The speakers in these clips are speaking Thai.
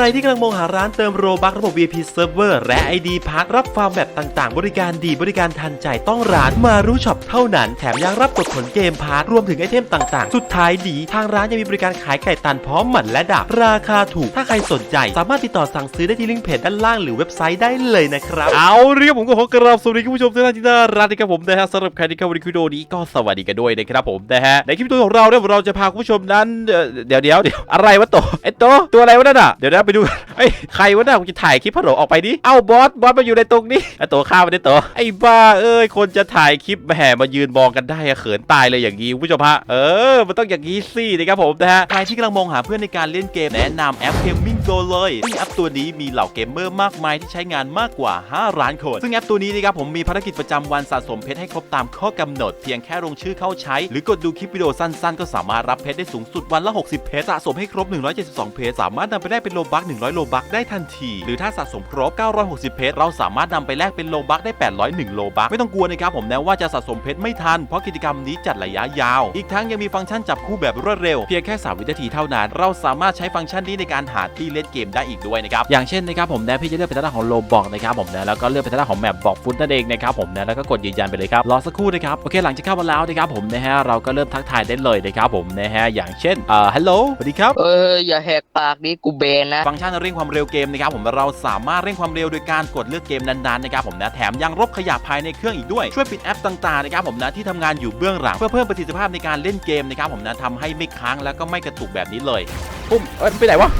รที่กำลังมองหาร้านเติมโรบักระบบ VIP Server และ ID พักรับฟาร์มแบบต่างๆ บริการดีบริการทันใจต้องร้านมารู้ช็อปเท่านั้น แถมยังรับกดผลเกมพาร์ทรวมถึงไอเทมต่างๆ สุดท้ายดี ทางร้านยังมีบริการขายไก่ตันพร้อมหมันและดาบราคาถูก ถ้าใครสนใจ สามารถติดต่อสั่งซื้อได้ที่ลิงก์เพจด้านล่างหรือเว็บไซต์ได้เลยนะครับ เอาเรียกผมก็ขอกราบสวัสดีคุณผู้ชมทุกท่านที่น่ารักนะครับผมนะฮะสำหรับใครที่เข้ามาในคลิปวิดีโอนี้ก็สวัสดีกันด้วยนะครับผมนะฮะในคลิปวิดีโอของเราเนี่ยเราจะพาคุณผู้ชมนั้นเอ่อเดี๋ยวเดี๋ยวเดี๋ยวอะไรวะโตไอโตตัวอะไรวะนั่นอะเดี๋ยวนะไปดูกันเอ้ยใครวะน่ยผมจะถ่ายคลิปพะโหลออกไปดิ เอ้าบอสบอสมาอยู่ในตรงนี้ไอตัวข้ามาได้ตัวไอ้บ้าเอ้ยคนจะถ่ายคลิปแห่มายืนมองกันได้อะเขินตายเลยอย่างนี้คุณผู้ชมฮะเออ มันต้องอย่างนี้สินะครับผมนะฮะใครที่กำลังมองหาเพื่อนในการเล่นเกมแนะนำแอปเกมมิ่งโกเลยมีแอป ตัวนี้มีเหล่าเกมเมอร์มากมายที่ใช้งานมากกว่า 5 ล้านคน ซึ่งแอปตัวนี้นะครับผมมีภารกิจประจำวันสะสมเพชรให้ครบตามข้อกำหนด เพียงแค่ลงชื่อเข้าใช้ หรือกดดูคลิปวิดีโอสั้นๆ ก็สามารถรับเพชรได้สูงสุดวันละ 60 เพชรสะสมให้ครบ 172 เพชรสามารถนำไปได้เป็นโลบัก 100 โลบักได้ทันที หรือถ้าสะสมครบ 960 เพชรเราสามารถนำไปแลกเป็นโลบักได้ 801 โลบักไม่ต้องกลัวนะครับผมนะว่าจะสะสมเพชรไม่ทันเพราะกิจกรรมนี้จัดระยะยาว อีกทั้งยังมีฟังก์ชันจับคู่แบบรวดเร็วเพียงแค่ 3 วินาทีเท่านั้น เราสามารถใช้ฟังก์ชันนี้ในการหาที่เล่นเกมได้อีกด้วยนะครับอย่างเช่นนะครับผมนะพี่จะเลือกเป็นทางด้านของโลบอกนะครับผมนะแล้วก็เลือกเป็นทางด้านของแมปบอกฟุตนั่นเองนะครับผมนะแล้วก็กดยืนยันไปเลยครับรอสักครู่นะครับโอเคหลังจากเข้ามาแล้วนะครับผมนะฮะเราก็เริ่มทักทายได้เลยนะครับผมนะฮะอย่างเช่นเอ่อฮัลโหลสวัสดีครับเอออย่าแหกปากดิกูเบนนะฟังก์ชันเร่งความเร็วเกมนะครับผมเราสามารถเร่งความเร็วโดยการกดเลือกเกมนั้นๆนะครับผมนะแถมยังลบขยะภายในเครื่องอีกด้วยช่วยปิดแอปต่างๆนะครับผมนะที่ทำงานอยู่เบื้องหลังเพื่อเพิ่มประสิทธิภาพในการเล่นเกมนะครับผมนะทำให้ไม่ค้างแล้วก็ไม่กระตุกแบบนี้เลยปุ้มเอ้ยไปไหนวะ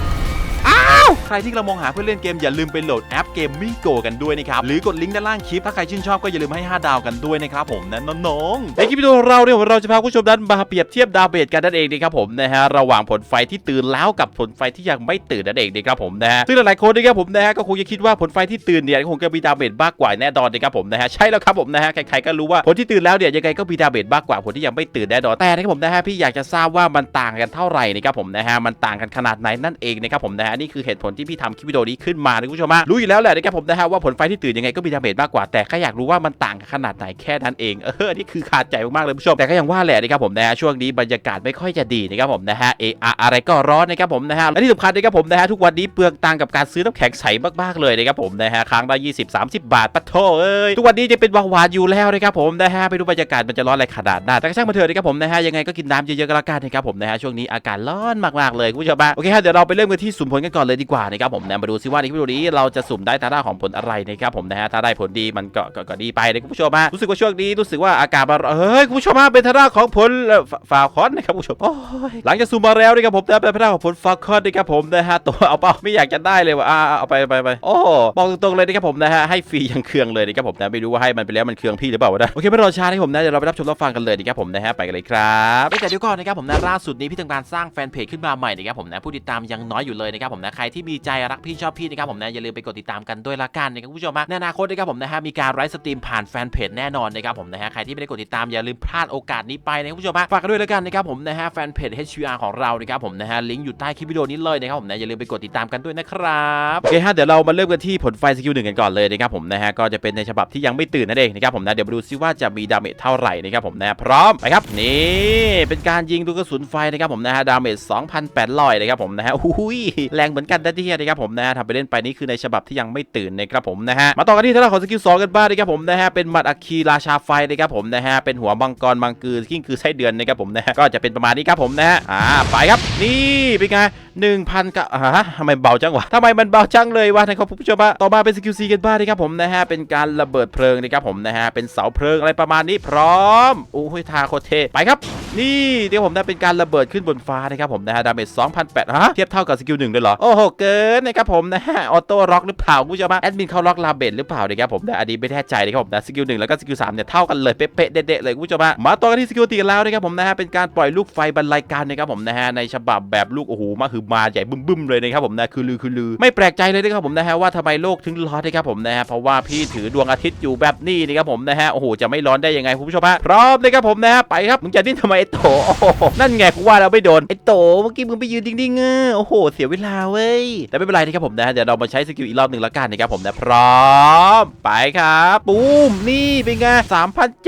ใครที่กำลังมองหาเพื่อเล่นเกมอย่าลืมไปโหลดแอปเกมมิ่งโกกันด้วยนะครับ หรือกดลิงก์ด้านล่างคลิปถ้าใครชื่นชอบก็อย่าลืมให้ 5 ดาวกันด้วยนะครับผมนะน้องๆในคลิปวิดีโอของเราเนี่ยเราจะพาผู้ชมนั้นมาเปรียบเทียบดาวเบสกันนั่นเองนะครับผมนะฮะระหว่างผลไฟที่ตื่นแล้วกับผลไฟที่ยังไม่ตื่นนั่นเองนะครับผมนะฮะซึ่งหลายๆคนนะครับผมนะฮะก็คงจะคิดว่าผลไฟที่ตื่นเนี่ยคงจะมีดาวเบสมากกว่าแน่นอนนะครับผมนะฮะใช่แล้วครับผมนะฮะใครๆก็รู้ว่าผลที่ตื่นแล้วเนี่ยยังไงก็มีดาเบสมากกว่าผลที่ยังไม่ตื่นแน่นอนแต่นะครับผมนะฮะพี่อยากจะทราบว่ามันต่างกันเท่าไหร่นะครับผมนะฮะมันต่างกันขนาดไหนนั่นเองนะครับผมนะฮะนี่คือเหตุผลที่พี่ทำคลิปวิดีโอนี้ขึ้นมานะคุณผู้ชมรู้อยู่แล้วแหละนะครับผมนะฮะว่าผลไฟที่ตื่นยังไงก็มีดาเมจมากกว่าแต่แค่อยากรู้ว่ามันต่างขนาดไหนแค่นั้นเองเออนี่คือขาดใจมากๆเลยคุณผู้ชมแต่ก็ยังว่าแหละนะครับผมนะฮะช่วงนี้บรรยากาศไม่ค่อยจะดีนะครับผมนะฮะเออะอะไรก็ร้อนนะครับผมนะฮะและที่สำคัญนะครับผมนะฮะทุกวันนี้เปลืองตังกับการซื้อน้ำแข็งใสมากๆเลยนะครับผมนะฮะครั้งละ20 30 บาทปะโถเอ้ยทุกวันนี้จะเป็นเบาหวานอยู่แล้วนะครับผมนะฮะไปดูบรรยากาศมันจะร้อนอะไรขนาดนั้นแต่ก็ช่างมันเถอะนะครับผมนะฮะยังไงก็กินน้ำเยอะๆก็แล้วกันนะครับผมนะฮะช่วงนี้อากาศร้อนมากๆเลยคุณผู้ชมโอเคฮะเดี๋ยวเราไปเริ่มกันที่สุ่มผลกันก่อนเลยดีกว่านะครับผมนะมาดูซิว่าในคลิปวิดีโอนี้เราจะสุ่มได้ทางด้าของผลอะไรนะครับผมนะฮะถ้าได้ผลดีมันก็ก็ก็ดีไปนะคุณผู้ชมฮะรู้สึกว่าช่วงนี้รู้สึกว่าอากาศมันเฮ้ยคุณผู้ชมฮะเป็นทางด้าของผลฟาคอนนะครับคุณผู้ชมโอ้ยหลังจากสุ่มมาแล้วนะครับผมนะเป็นทางด้าของผลฟาคอนนะครับผมนะฮะตัวเอาเปล่าไม่อยากจะได้เลยว่ะอ่าเอาไปไปไปโอ้บอกตรงๆเลยนะครับผมนะฮะให้ฟรียังเครื่องเลยนะครับผมนะไม่รู้ว่าให้มันไปแล้วมันเครื่องพี่หรือเปล่านะโอเคไม่รอช้านะครับผมนะเดี๋ยวเราไปรับชมรับฟังกันเลยนะครับผมนะฮะไปกันเลยครับแต่เดี๋ยวก่อนนะครับผมนะล่าสุดนี้พี่ทำการสร้างแฟนเพจขึ้นมาใหม่นะครับผมนะผู้ติดตามยังน้อยอยู่เลยนะครับผมนะใครที่มีใจรักพี่ชอบพี่นะครับผมนะอย่าลืมไปกดติดตามกันด้วยละกันนะครับผู้ชมฮะในอนาคตนะครับผมนะฮะมีการไลฟ์สตรีมผ่านแฟนเพจแน่นอนนะครับผมนะฮะใครที่ไม่ได้กดติดตามอย่าลืมพลาดโอกาสนี้ไปนะครับผู้ชมฮะฝากกันด้วยละกันนะครับผมนะฮะแฟนเพจ HVR ของเรานะครับผมนะฮะลิงก์อยู่ใต้คลิปวิดีโอนี้เลยนะครับผมนะอย่าลืมไปกดติดตามกันด้วยนะครับโอเคฮะเดี๋ยวเรามาเริ่มกันที่ผลไฟสกิลหนึ่งกันก่อนเลยนะครับผมนะฮะก็จะเป็นในฉบับที่ยังไม่ตื่นนั่นเองนะครับผมนะเดี๋ยวมาดูซิว่าจะมีดาเมจเท่าไหร่นะครับผมนะพร้อมไปครับนี่เป็นการยิงลูกกระสุนไฟนะครับผมนะฮะดาเมจ2,800นะครับผมนะฮะอุ้ยแรงเหมือนกันนะที่นะครับผมนะฮะทำไปเล่นไปนี่คือในฉบับที่ยังไม่ตื่นนะครับผมนะฮะมาต่อกันที่ทางด้านของสกิล2กันบ้างนะครับผมนะฮะเป็นหมัดอัคคีราชาไฟนะครับผมนะฮะเป็นหัวมังกรมังกือกิ้งคือไส้เดือนนะครับผมนะฮะก็จะเป็นประมาณนี้ครับผมนะฮะอ่าไปครับนี่เป็นไงหนึ่งพันกับอ่าทำไมเบาจังวะทำไมมันเบาจังเลยวะนะครับผู้ชมฮะต่อมาเป็นสกิลซีกันบ้างนะครับผมนะฮะเป็นการระเบิดเพลิงนะครับผมนะฮะเป็นเสาเพลิงอะไรประมาณนี้พร้อมโอ้ยทาโคเทไปครับ นี่เดี๋ยวผมนะเป็นการระเบิดขึ้นบนฟ้านะครับผมนะฮะดาเมจ2,800ฮะเทียบเท่ากับสกิลหนึ่งเลยเหรอโอ้โหเกินนะครับผมนะฮะออโต้ล็อกหรือเปล่าผู้ชมแอดมินเขาล็อกลาเบตหรือเปล่านะครับผมนะอันนี้ไม่แน่ใจนะครับผมนะสกิลหนึ่งแล้วก็สกิลสามเนี่ยเท่ากันเลยเป๊ะๆเด็ดๆเลยผู้ชมมาต่อกันที่สกิลตีกันแล้วนะครับผมนะฮะเป็นการปล่อยลูกไฟบรรลัยการนะครับผมนะฮะในฉบับแบบลูกโอ้โหมาคือมาใหญ่บึ้มๆเลยนะครับผมนะคือลือคือลือไม่แปลกใจเลยนะครับผมนะฮะว่าทำไมโลกถึงร้อนนะครับผมนะฮะเพราะว่าพี่ถือดวงอาทิตย์อยู่แบบนี้นะครับผมนะฮะโอ้โหจะไม่ร้อนได้ยังไงคุณผู้ชมฮะพร้อมนะครับผมนะฮะไปครับมึงจะดิ้นทำไมไอ้โถนั่นไงกูว่าเราไม่โดนไอ้โตเมื่อกี้มึงไปยืนดิ้งๆเออโอ้โหเสียเวลาเว้ยแต่ไม่เป็นไรนะครับผมนะเดี๋ยวเรามาใช้สกิลอีกรอบหนึ่งแล้วกันนะครับผมนะพร้อมไปครับปูมนี่เป็นไง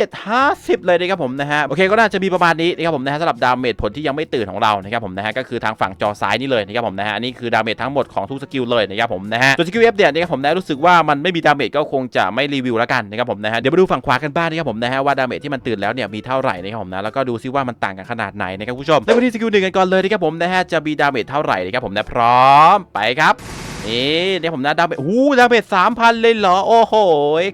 3,750 เลยนะครับผมนะฮะโอเคก็น่าจะมีประมาณนี้นะครับผมนะฮะสำหรับดาเมจผลที่ยังไม่ตื่นของเรานะครับผมนะฮะก็คือทางฝั่งจอซ้ายนี่เลยนะครับผมนะฮะอันนี้คือดาเมจทั้งหมดของทุกสกิลเลยนะครับผมนะฮะส่วนสกิลเอฟเนี่ยนะครับผมนะรู้สึกว่ามันไม่มีดาเมจก็คงจะไม่รีวิวแล้วกันนะครับผมนะฮะเดี๋ยวมาดูฝั่งขวากันบ้างนะครับผมนะฮะว่าดาเมจที่มันตื่นแล้วเนี่ยมีเท่าไหร่นะครับผมนะแล้วก็ดูซิว่ามันต่างกันขนาดไหนนะครับผู้ชมเริ่มที่สกิลหนึ่งกันก่อนเลยนะครับผมนะฮะจะมีดาเมจเท่าไหร่นะครับผมนะพร้อมไปครับ นี่เนี่ยผมนะดาเมจหูดาเมจสามพันเลยเหรอ โอ้โห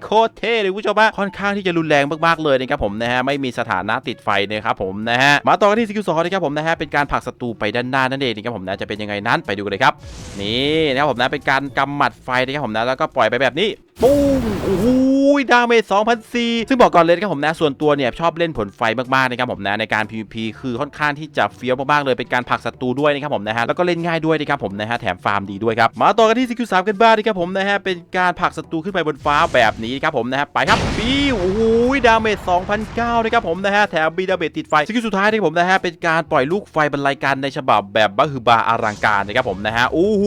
โคตรเท่เลยคุณผู้ชมฮะค่อนข้างที่จะรุนแรงมากๆเลยนะครับผมนะฮะ ไม่มีสถานะติดไฟนะครับผมนะฮะ มาต่อกันที่สกิลสองนะครับผมนะฮะ เป็นการผลักศัตรูไปด้านหน้านั่นเองนะครับผมนะ จะเป็นยังไงนั้นไปดูกันเลยครับ นี่นะครับผมนะ เป็นการกำหมัดไฟนะครับผมนะ แล้วก็ปล่อยไปแบบนี้ ปุ้งโอ้โห ยดาเมจ2,004ซึ่งบอกก่อนเลยนครับผมนะส่วนตัวเนี่ยชอบเล่นผลไฟมากๆนะครับผมนะในการ PVP คือค่อนข้างที่จะเฟี้ยวมากๆเลยเป็นการผลักศัตรูด้วยนะครับผมนะฮะแล้วก็เล่นง่ายด้วยนะครับผมนะฮะแถมฟาร์มดีด้วยครับมาต่อกันที่สกิลสามกันบ้างนะครับผมนะฮะเป็นการผลักศัตรูขึ้นไปบนฟ้าแบบนี้ครับผมนะฮะไปครับปีโอ้โหดาเมจ2,009นะครับผมนะฮะแถมมีดาเมจติดไฟสกิลสุดท้ายนะครับผมนะฮะเป็นการปล่อยลูกไฟบรรลัยกันในฉบับแบบบ้าฮือบาอลังการนะครับผมนะฮะโอ้โห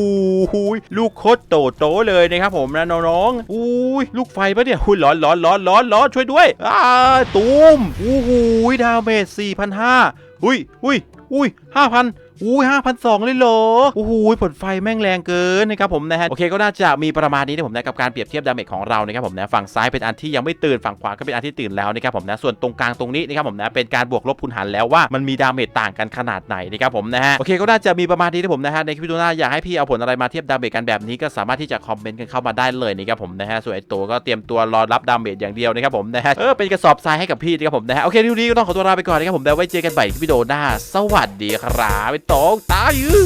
ลูกโคตรโตโตเลยนะครับผมนะน้องๆอุ้ยลูกไฟปะเนี่ยยร้อนร้อนร้อนร้อนร้อนช่วยด้วยอ่าตูมโอ้โหดาเมจ4,500อุ้ยอุ้ยอุ้ย5,000 อุ้ห้าพันสองเลยเหรอโอ้โหผลไฟแม่งแรงเกินนะครับผมนะฮะโอเคก็น่าจะมีประมาณนี้นะผมนะกับการเปรียบเทียบดาเมจของเรานะครับผมนะฝั่งซ้ายเป็นอันที่ยังไม่ตื่นฝั่งขวาก็เป็นอันที่ตื่นแล้วนะครับผมนะส่วนตรงกลางตรงนี้นะครับผมนะเป็นการบวกลบคูณหารแล้วว่ามันมีดาเมจต่างกันขนาดไหนนะครับผมนะฮะโอเคก็น่าจะมีประมาณนี้นะผมนะฮะในคลิปวิดีโอหน้าอยากให้พี่เอาผลอะไรมาเทียบดาเมจกันแบบนี้ก็สามารถที่จะคอมเมนต์กันเข้ามาได้เลยนะครับผมนะฮะส่วนไอตัวก็เตรียมตัวรอรับดาเมจอย่างเดียวนะครับผมนะฮะเออเป็นกระสอบทรายให้กับพี่นะครับผมนะฮะโอเคทีนี้ก็ต้องขอตัวลาไปก่อนนะครับผมแล้วไว้เจอกันใหม่คลิปวิดีโอหน้าสวัสดีครับไปตองตายือ